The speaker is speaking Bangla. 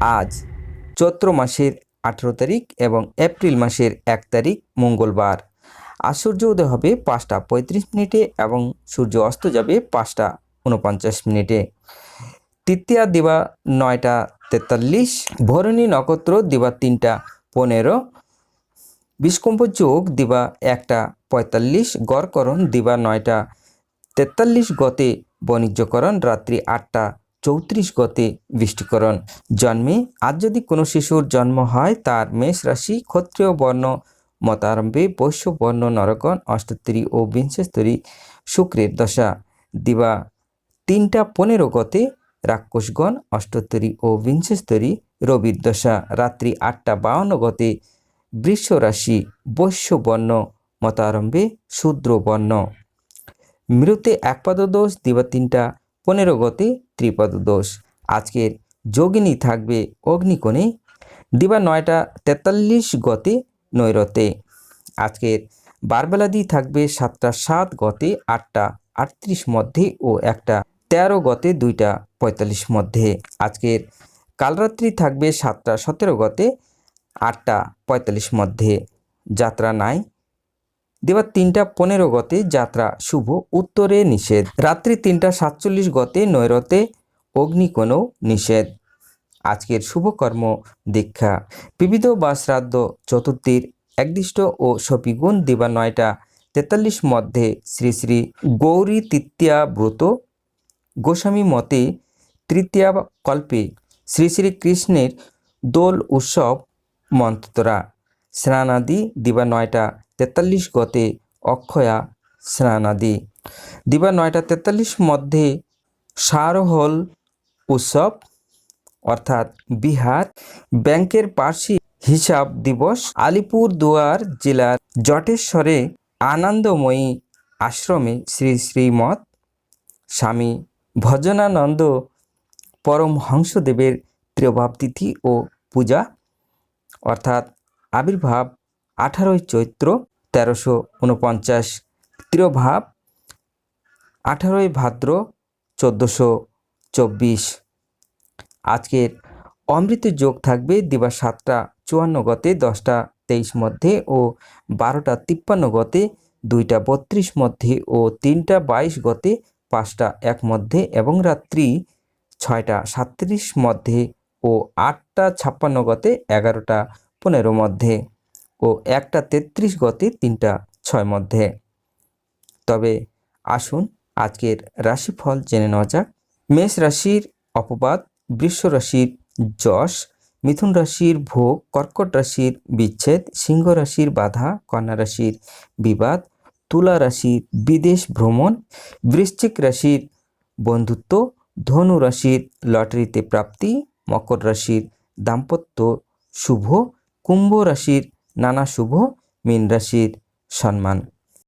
আজ চৈত্র মাসের আঠেরো তারিখ এবং এপ্রিল মাসের এক তারিখ মঙ্গলবার। আজ সূর্য উদয় হবে পাঁচটা পঁয়ত্রিশ মিনিটে এবং সূর্য অস্ত যাবে পাঁচটা উনপঞ্চাশ মিনিটে। তৃতীয়া দিবা নয়টা তেতাল্লিশ, ভরণী নক্ষত্র দিবা তিনটা পনেরো বিষ্কম্প যোগ দিবা একটা পঁয়তাল্লিশ, গড়করণ দিবা নয়টা তেতাল্লিশ গতে বাণিজ্যকরণ রাত্রি আটটা চৌত্রিশ গতে বৃষ্টিকরণ। জন্মে আজ যদি কোনো শিশুর জন্ম হয়, তার মেষ রাশি, ক্ষত্রিয় বর্ণ মতারম্ভে বৈশ্য বর্ণ, নরগণ, অষ্টোত্তরী ও বিংশস্তরী শুক্রের দশা। দিবা তিনটা পনেরো গতে রাক্ষসগণ, অষ্টত্তরী ও বিংশস্তরী রবির দশা। রাত্রি আটটা বাউন্ন গতে বৃষ রাশি, বৈশ্য বর্ণ মতারম্ভে শূদ্র বর্ণ। মৃতে একপাদ দোষ দিবা তিনটা পনেরো গতে ত্রিপদ দোষ। আজকের যোগিনী থাকবে অগ্নিকোণে। দিবা নয়টা তেতাল্লিশ গতে নৈরতে। আজকের বারবেলাদি থাকবে সাতটা সাত গতে আটটা আটত্রিশ মধ্যে ও একটা তেরো গতে দুইটা পঁয়তাল্লিশ মধ্যে। আজকের কালরাত্রি থাকবে সাতটা সতেরো গতে আটটা পঁয়তাল্লিশ মধ্যে। যাত্রা নাই। দেবার তিনটা পনেরো গতে যাত্রা শুভ, উত্তরে নিষেধ। রাত্রি তিনটা সাতচল্লিশ গতে নৈরতে অগ্নিকোণও নিষেধ। আজকের শুভকর্ম দীক্ষা। বিবিধ বা শ্রাদ্ধ চতুর্থীর একদিষ্ট ও সপিগুণ দিবা নয়টা, তেতাল্লিশ মধ্যে শ্রী শ্রী গৌরী তৃতীয়া ব্রত গোস্বামী মতে তৃতীয়া কল্পে শ্রী শ্রী কৃষ্ণের দোল উৎসব মন্ত্রা স্নানাদি দিবা নয়টা তেতাল্লিশ গতে অক্ষয়া স্নানাদি। দিবা নয়টা তেতাল্লিশ মধ্যে সারহল উৎসব, অর্থাৎ বিহার, ব্যাংকের বার্ষিক হিসাব দিবস আলিপুর দুয়ার জেলার জটেশ্বরে আনন্দময়ী আশ্রমে শ্রী শ্রীমৎ স্বামী ভজনানন্দ পরমহংসদেবের ত্রিভাব তিথি ও পূজা, অর্থাৎ আবির্ভাব আঠারোই চৈত্র তেরোশো উনপঞ্চাশ। ত্রিভাব আঠারোই ভাদ্র চোদ্দোশো চব্বিশ। আজকের অমৃত যোগ থাকবে দিবা সাতটা চুয়ান্ন গতে, দশটা তেইশ মধ্যে ও বারোটা তিপ্পান্ন গতে, দুইটা বত্রিশ মধ্যে ও তিনটা বাইশ গতে, পাঁচটা এক মধ্যে এবং রাত্রি ছয়টা সাতত্রিশ মধ্যে ও আটটা ছাপ্পান্ন গতে, এগারোটা পনেরো মধ্যে। ও একটা তেত্রিশ গতে তিনটা ছয় মধ্যে। তবে আসুন আজকের রাশিফল জেনে নেওয়া যাক। মেষ রাশির অপবাদ, বৃষ রাশির যশ, মিথুন রাশির ভোগ, কর্কট রাশির বিচ্ছেদ, সিংহ রাশির বাধা, কন্যা রাশির বিবাদ, তুলা রাশির বিদেশ ভ্রমণ, বৃশ্চিক রাশির বন্ধুত্ব, ধনু রাশির লটারিতে প্রাপ্তি, মকর রাশির দাম্পত্য শুভ, কুম্ভ রাশির নানা শুভ মীন রাশির সম্মান।